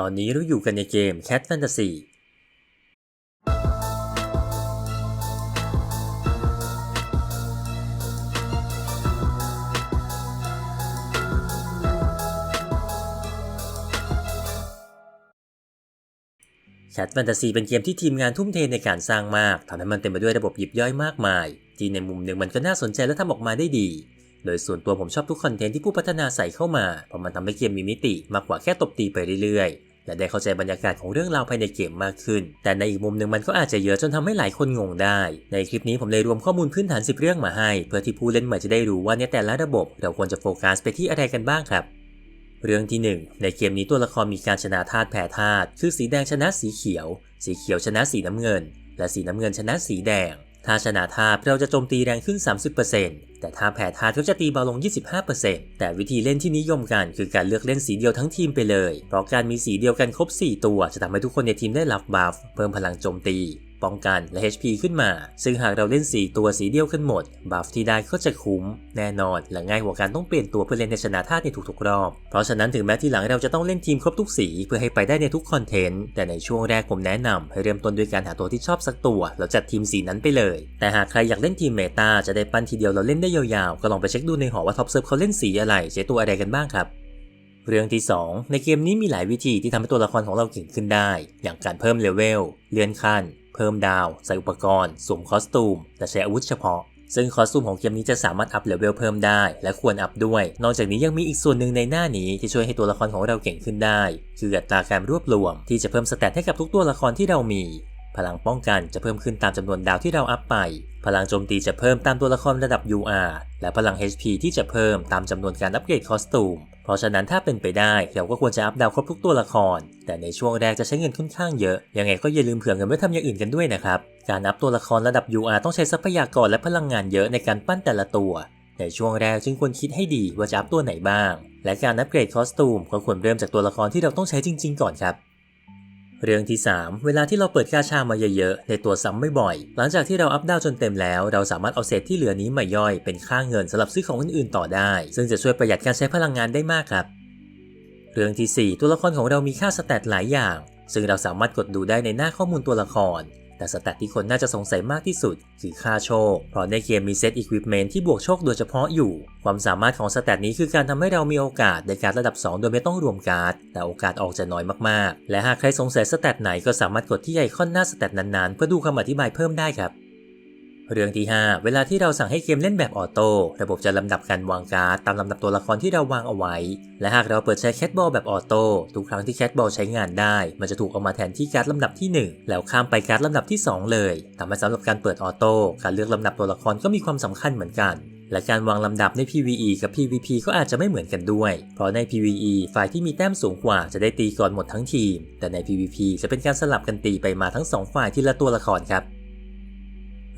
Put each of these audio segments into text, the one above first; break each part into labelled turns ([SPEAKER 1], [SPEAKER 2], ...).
[SPEAKER 1] ตอนนี้เราอยู่กันในเกม Cat Fantasy แคทแฟนตาซีเป็นเกมที่ทีมงานทุ่มเทในการสร้างมากทำให้มันเต็มไปด้วยระบบยิบย่อยมากมาย ที่ในมุมหนึ่งมันก็น่าสนใจและทำออกมาได้ดี โดยส่วนตัวผมชอบทุกคอนเทนต์ที่ผู้พัฒนาใส่เข้ามา เพราะมันทำให้เกมมีมิติมากกว่าแค่ตบตีไปเรื่อยๆ และได้เข้าใจบรรยากาศของเรื่องราวภายในเกมมากขึ้น แต่ในอีกมุมหนึ่งมันก็อาจจะเยอะจนทำให้หลายคนงงได้ ในคลิปนี้ผมเลยรวมข้อมูลพื้นฐาน 10 เรื่องมาให้ เพื่อที่ผู้เล่นใหม่จะได้รู้ว่าในแต่ละระบบเราควรจะโฟกัสไปที่อะไรกันบ้างครับเรื่องที่ 1 ในเกมนี้ตัวละครมีการชนะธาตุแพ้ธาตุ คือสีแดงชนะสีเขียว สีเขียวชนะสีน้ำเงิน และสีน้ำเงินชนะสีแดง ถ้าชนะท่าเราจะโจมตีแรงขึ้น 30%แต่ถ้าแพ้ท่าก็จะตีเบาลง 25%แต่วิธีเล่นที่นิยมกันคือการเลือกเล่นสีเดียวทั้งทีมไปเลย เพราะการมีสีเดียวกันครบ 4 ตัว จะทำให้ทุกคนในทีมได้รับบัฟเพิ่มพลังโจมตี ป้องกันและ HP ขึ้นมา ซึ่งหากเราเล่น 4 ตัวสีเดียวกันหมด บัฟที่ได้ก็จะคุ้ม แน่นอนและง่ายกว่าการต้องเปลี่ยนตัวเพื่อเล่นในชนะธาในทุกๆรอบ เพราะฉะนั้นถึงแม้ที่หลังเราจะต้องเล่นทีมครบทุกสีเพื่อให้ไปได้ในทุกคอนเทนต์ แต่ในช่วงแรกผมแนะนำให้เริ่มต้นด้วยการหาตัวที่ชอบสักตัว แล้วจัดทีมสีนั้นไปเลย แต่หากใครอยากเล่นทีมเมตาจะได้ปั้นทีเดียวเราเล่นได้ยาวๆ ก็ลองไปเช็คดูในหอว่าท็อปเซิร์ฟเขาเล่นสีอะไรใช้ตัวอะไรกันบ้างครับเรื่องที่ 2 ในเกมนี้มีหลายวิธีที่ทำให้ตัวละครของเราเก่งขึ้นได้ อย่างการเพิ่มเลเวล เลื่อนขั้น เพิ่มดาว ใส่อุปกรณ์ สวมคอสตูม แต่ใช้อาวุธเฉพาะ ซึ่งคอสตูมของเกมนี้จะสามารถอัพเลเวลเพิ่มได้ และควรอัพด้วย นอกจากนี้ยังมีอีกส่วนหนึ่งในหน้านี้ที่ช่วยให้ตัวละครของเราเก่งขึ้นได้ คืออัตราการรวบรวมที่จะเพิ่มสเตตให้กับทุกตัวละครที่เรามี พลังป้องกันจะเพิ่มขึ้นตามจำนวนดาวที่เราอัพไป พลังโจมตีจะเพิ่มตามตัวละครระดับ UR และพลัง HP ที่จะเพิ่มตามจำนวนการอัปเกรดคอสตูม เพราะฉะนั้นถ้าเป็นไปได้เราก็ควรจะอัพดาวครบทุกตัวละคร แต่ในช่วงแรกจะใช้เงินค่อนข้างเยอะ ยังไงก็อย่าลืมเผื่อเงินไว้ทำอย่างอื่นกันด้วยนะครับ การอัพตัวละครระดับ UR ต้องใช้ทรัพยากรและพลังงานเยอะในการปั้นแต่ละตัว ในช่วงแรกจึงควรคิดให้ดีว่าจะอัพตัวไหนบ้าง และการอัปเกรดคอสตูมก็ควรเริ่มจากตัวละครที่เราต้องใช้จริง ๆ ก่อนครับ เรื่องที่ 3 เวลาที่เราเปิดกาชามาเยอะๆ ในตัวซ้ำไม่บ่อยหลังจากที่เราอัพดาวจนเต็มแล้ว เราสามารถเอาเศษที่เหลือนี้มาย่อยเป็นค่าเงินสำหรับซื้อของอื่นๆต่อได้ ซึ่งจะช่วยประหยัดการใช้พลังงานได้มากครับ เรื่องที่ 4 ตัวละครของเรามีค่าสแตทหลายอย่าง ซึ่งเราสามารถกดดูได้ในหน้าข้อมูลตัวละคร แต่สแตทที่คนน่าจะสงสัยมากที่สุด คือค่าโชค เพราะในเกมมีเซตอุปกรณ์ที่บวกโชคโดยเฉพาะอยู่ ความสามารถของสแตทนี้คือการทำให้เรามีโอกาสในการระดับ 2 โดยไม่ต้องรวมการ์ด แต่โอกาสออกจะน้อยมากๆ และหากใครสงสัยสแตทไหนก็สามารถกดที่ไอคอนหน้าสแตทนั้นๆ เพื่อดูคำอธิบายเพิ่มได้ครับ เรื่องที่ 5 เวลาที่เราสั่งให้เกมเล่นแบบออโต้ระบบจะลำดับการวางการ์ดตามลำดับตัวละครที่เราวางเอาไว้ และหากเราเปิดใช้แคทบอลแบบออโต้ทุกครั้งที่แคทบอลใช้งานได้ มันจะถูกเอามาแทนที่การ์ดลำดับที่ 1 แล้วข้ามไปการ์ดลำดับที่ 2 เลยทำให้สำหรับการเปิดออโต้การเลือกลำดับตัวละครก็มีความสำคัญเหมือนกัน และการวางลำดับใน PVE กับ PVP ก็อาจจะไม่เหมือนกันด้วย เพราะใน PVE ฝ่ายที่มีแต้มสูงกว่าจะได้ตีก่อนหมดทั้งทีม แต่ใน PVP จะเป็นการสลับกันตีไปมาทั้งสองฝ่ายทีละตัวละครครับ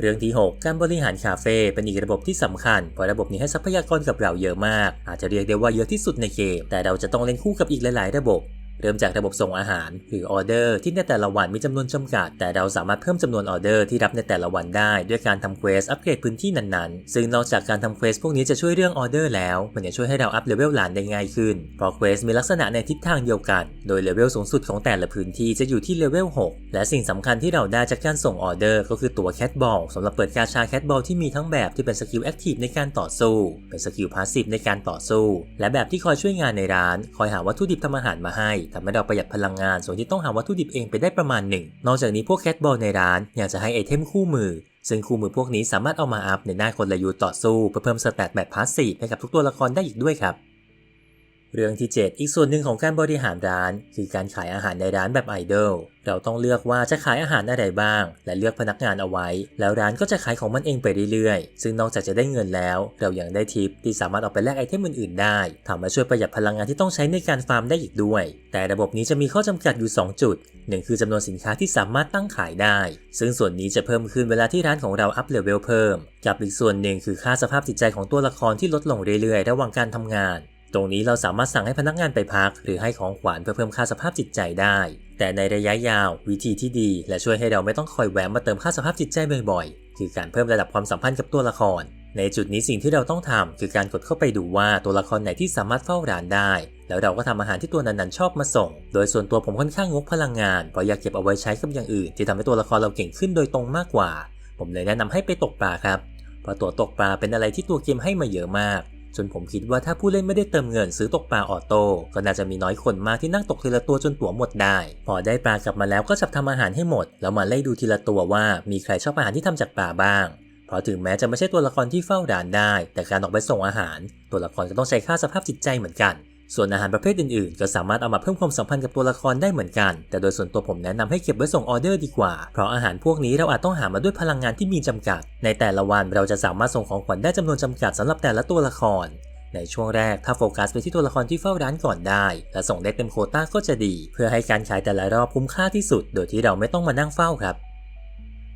[SPEAKER 1] เรื่องที่ 6 การบริหารคาเฟ่เป็นอีกระบบที่สำคัญเพราะระบบนี้ให้ทรัพยากรกับเราเยอะมาก อาจจะเรียกได้ว่าเยอะที่สุดในเกม แต่เราจะต้องเล่นคู่กับอีกหลาย ๆ ระบบ เริ่มจากระบบส่งอาหารหรือออเดอร์ที่ในแต่ละวันมีจำนวนจำกัด แต่เราสามารถเพิ่มจำนวนออเดอร์ที่รับในแต่ละวันได้ด้วยการทำเควสอัปเกรดพื้นที่นั้นๆ ซึ่งนอกจากการทำเควสพวกนี้จะช่วยเรื่องออเดอร์แล้ว มันยังช่วยให้เราอัพเลเวลหลานได้ง่ายขึ้น เพราะเควสมีลักษณะในทิศทางเดียวกัน โดยเลเวลสูงสุดของแต่ละพื้นที่จะอยู่ที่เลเวล 6 และสิ่งสำคัญที่เราได้จากการส่งออเดอร์ก็คือตัวแคทบอลสำหรับเปิดกาชาแคทบอลที่มีทั้งแบบที่เป็นสกิลแอคทีฟในการต่อสู้ เป็นสกิลพาสซีฟในการต่อสู้ และแบบที่คอยช่วยงานในร้าน คอยหาวัตถุดิบทำอาหารมาให้ทำให้เราประหยัดพลังงาน ส่วนที่ต้องหาวัตถุดิบเองไปได้ประมาณหนึ่ง นอกจากนี้พวกแคทบอลในร้านยังจะให้ไอเทมคู่มือ ซึ่งคู่มือพวกนี้สามารถเอามาอัพในหน้ากลยุทธ์ต่อสู้เพื่อเพิ่มสแตทแบบพาสซีฟให้กับทุกตัวละครได้อีกด้วยครับ เรื่องที่ 7 อีกส่วนหนึ่งของการบริหารร้าน คือการขายอาหารในร้านแบบไอดอล เราต้องเลือกว่าจะขายอาหารอะไรบ้าง และเลือกพนักงานเอาไว้ แล้วร้านก็จะขายของมันเองไปเรื่อยๆ ซึ่งนอกจากจะได้เงินแล้ว เรายัางได้ทิปที่สามารถเอาไปแลกไอเทมอื่นๆได้ทำให้ช่วยประหยัดพลังงานที่ต้องใช้ในการฟาร์มได้อีกด้วย แต่ระบบนี้จะมีข้อจำกัดอยู่ 2 จุดหนึ่งคือจำนวนสินค้าที่สามารถตั้งขายได้ ซึ่งส่วนนี้จะเพิ่มขึ้นเวลาที่ร้านของเราอัพเลเวลเพิ่ม กับอีกส่วนหนึ่งคือค่าสภาพจิตใจของตัวละครที่ลดลงเรื่อยๆ ระหว่างการทำงาน ตรงนี้เราสามารถสั่งให้พนักงานไปพัก หรือให้ของขวัญเพื่อเพิ่มค่าสภาพจิตใจได้ แต่ในระยะยาว วิธีที่ดี และช่วยให้เราไม่ต้องคอยแวะมาเติมค่าสภาพจิตใจบ่อยๆ คือการเพิ่มระดับความสัมพันธ์กับตัวละคร ในจุดนี้สิ่งที่เราต้องทำคือการกดเข้าไปดูว่าตัวละครไหนที่สามารถเฝ้าร้านได้ แล้วเราก็ทำอาหารที่ตัวนั้นๆชอบมาส่ง โดยส่วนตัวผมค่อนข้างงกพลังงานเพราะอยากเก็บเอาไว้ใช้กับอย่างอื่น ที่ทำให้ตัวละครเราเก่งขึ้นโดยตรงมากกว่า ผมเลยแนะนำให้ไปตกปลาครับเพราะตัวตกปลาเป็นอะไรที่ตัวเกมให้มาเยอะมาก จนผมคิดว่าถ้าผู้เล่นไม่ได้เติมเงินซื้อตกปลาออโต้ก็น่าจะมีน้อยคนมากที่นั่งตกทีละตัวจนตั๋วหมดได้ พอได้ปลากลับมาแล้วก็จับทำอาหารให้หมด แล้วมาไล่ดูทีละตัวว่ามีใครชอบอาหารที่ทำจากปลาบ้างเพราะถึงแม้จะไม่ใช่ตัวละครที่เฝ้าด่านได้ แต่การออกไปส่งอาหาร ตัวละครก็ต้องใช้ค่าสภาพจิตใจเหมือนกัน ส่วนอาหารประเภทอื่นๆ ก็สามารถเอามาเพิ่มความสัมพันธ์กับตัวละครได้เหมือนกัน แต่โดยส่วนตัวผมแนะนำให้เก็บไว้ส่งออเดอร์ดีกว่า เพราะอาหารพวกนี้เราอาจต้องหามาด้วยพลังงานที่มีจำกัด ในแต่ละวันเราจะสามารถส่งของขวัญได้จำนวนจำกัดสำหรับแต่ละตัวละคร ในช่วงแรกถ้าโฟกัสไปที่ตัวละครที่เฝ้าร้านก่อนได้ และส่งได้เต็มโคต้าก็จะดี เพื่อให้การขายแต่ละรอบคุ้มค่าที่สุด โดยที่เราไม่ต้องมานั่งเฝ้าครับ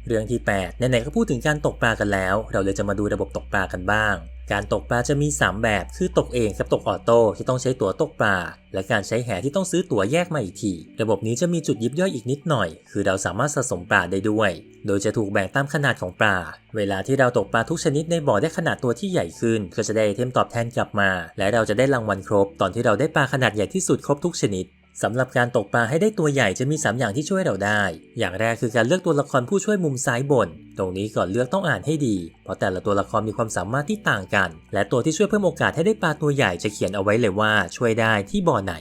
[SPEAKER 1] เรื่องที่8ไหนๆก็พูดถึงการตกปลากันแล้ว เราเลยจะมาดูระบบตกปลากันบ้าง การตกปลาจะมี 3 แบบ คือตกเองกับตกออโต้ที่ต้องใช้ตั๋วตกปลา และการใช้แหที่ต้องซื้อตั๋วแยกมาอีกที ระบบนี้จะมีจุดยิบย่อยอีกนิดหน่อย คือเราสามารถสะสมปลาได้ด้วย โดยจะถูกแบ่งตามขนาดของปลา เวลาที่เราตกปลาทุกชนิดในบ่อได้ขนาดตัวที่ใหญ่ขึ้น ก็จะได้เทมตอบแทนกลับมา และเราจะได้รางวัลครบ ตอนที่เราได้ปลาขนาดใหญ่ที่สุดครบทุกชนิด สำหรับการตกปลาให้ได้ตัวใหญ่จะมี 3 อย่างที่ช่วยเราได้ อย่างแรกคือการเลือกตัวละครผู้ช่วยมุมซ้ายบน ตรงนี้ก่อนเลือกต้องอ่านให้ดี เพราะแต่ละตัวละครมีความสามารถที่ต่างกัน และตัวที่ช่วยเพิ่มโอกาสให้ได้ปลาตัวใหญ่จะเขียนเอาไว้เลยว่าช่วยได้ที่บ่อไหน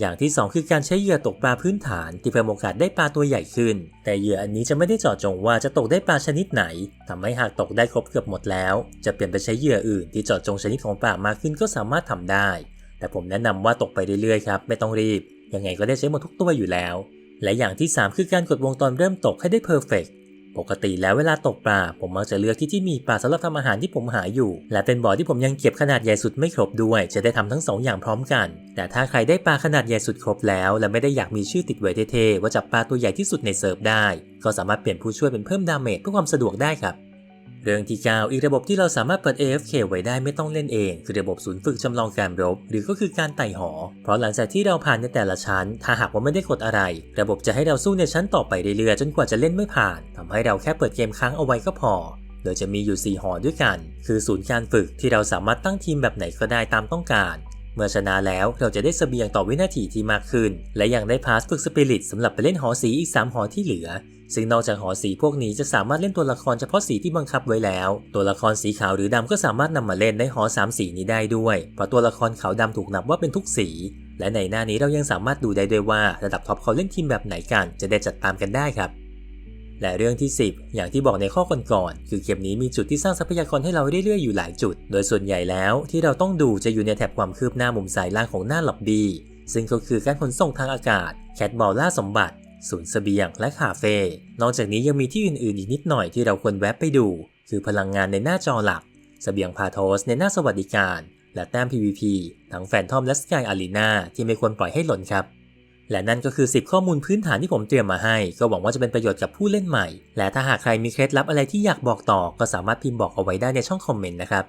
[SPEAKER 1] อย่างที่ 2 คือการใช้เหยื่อตกปลาพื้นฐาน ที่เพิ่มโอกาสได้ปลาตัวใหญ่ขึ้น แต่เหยื่ออันนี้จะไม่ได้เจาะจงว่าจะตกได้ปลาชนิดไหนทำให้หากตกได้ครบเกือบหมดแล้ว จะเปลี่ยนไปใช้เหยื่ออื่น ที่เจาะจงชนิดของปลามากขึ้นก็สามารถทำได้ แต่ผมแนะนำว่าตกไปเรื่อยๆครับไม่ต้องรีบ ยังไงก็ได้ใช้หมดทุกตัวอยู่แล้ว และอย่างที่ 3 คือการกดวงตอนเริ่มตกให้ได้เพอร์เฟกปกติแล้วเวลาตกปลา ผมมักจะเลือกที่ที่มีปลาสำหรับทำอาหารที่ผมหาอยู่ และเป็นบ่อที่ผมยังเก็บขนาดใหญ่สุดไม่ครบด้วย จะได้ทำทั้งสองอย่างพร้อมกัน แต่ถ้าใครได้ปลาขนาดใหญ่สุดครบแล้ว และไม่ได้อยากมีชื่อติดไว้เท่ๆว่าจับปลาตัวใหญ่ที่สุดในเซิร์ฟได้ ก็สามารถเปลี่ยนผู้ช่วยเป็นเพิ่มดาเมจเพื่อความสะดวกได้ครับ เรื่องที่9อีกระบบที่เราสามารถเปิด AFK ไว้ได้ไม่ต้องเล่นเอง คือระบบศูนย์ฝึกจำลองการรบ หรือก็คือการไต่หอ เพราะหลังจากที่เราผ่านในแต่ละชั้น ถ้าหากว่าไม่ได้กดอะไร ระบบจะให้เราสู้ในชั้นต่อไปเรื่อยๆจนกว่าจะเล่นไม่ผ่านทำให้เราแค่เปิดเกมค้างเอาไว้ก็พอ โดยจะมีอยู่ 4 หอด้วยกัน คือศูนย์การฝึกที่เราสามารถตั้งทีมแบบไหนก็ได้ตามต้องการเมื่อชนะแล้วเราจะได้เสบียงต่อวินาทีที่มากขึ้น และยังได้พาสฝึกสปิริตสำหรับไปเล่นหอสีอีก 3 หอที่เหลือ ซึ่งนอกจากหอสีพวกนี้จะสามารถเล่นตัวละครเฉพาะสีที่บังคับไว้แล้ว ตัวละครสีขาวหรือดำก็สามารถนำมาเล่นในหอ3สีนี้ได้ด้วย เพราะตัวละครขาวดำถูกนับว่าเป็นทุกสี และในหน้านี้เรายังสามารถดูได้ด้วยว่าระดับท็อปเขาเล่นทีมแบบไหนกัน จะได้จัดตามกันได้ครับและเรื่องที่ 10 อย่างที่บอกในข้อก่อนๆ คือเกมนี้มีจุดที่สร้างทรัพยากรให้เราเรื่อยๆ อยู่หลายจุด โดยส่วนใหญ่แล้วที่เราต้องดูจะอยู่ในแถบความคืบหน้ามุมซ้ายล่างของหน้าล็อบบี้ ซึ่งก็คือการขนส่งทางอากาศ แคทบอลล่าสมบัติ ศูนย์เสบียงและคาเฟ่ นอกจากนี้ยังมีที่อื่นๆอีกนิดหน่อยที่เราควรแวะไปดู คือพลังงานในหน้าจอหลักเสบียงพาโทสในหน้าสวัสดิการ และแต้ม PVP ทั้งแฟนทอมและสกายอารีนาที่ไม่ควรปล่อยให้หล่นครับ และนั่นก็คือ 10 ข้อมูลพื้นฐานที่ผมเตรียมมาให้ ก็หวังว่าจะเป็นประโยชน์กับผู้เล่นใหม่ และถ้าหากใครมีเคล็ดลับอะไรที่อยากบอกต่อ ก็สามารถพิมพ์บอกเอาไว้ได้ในช่องคอมเมนต์นะครับ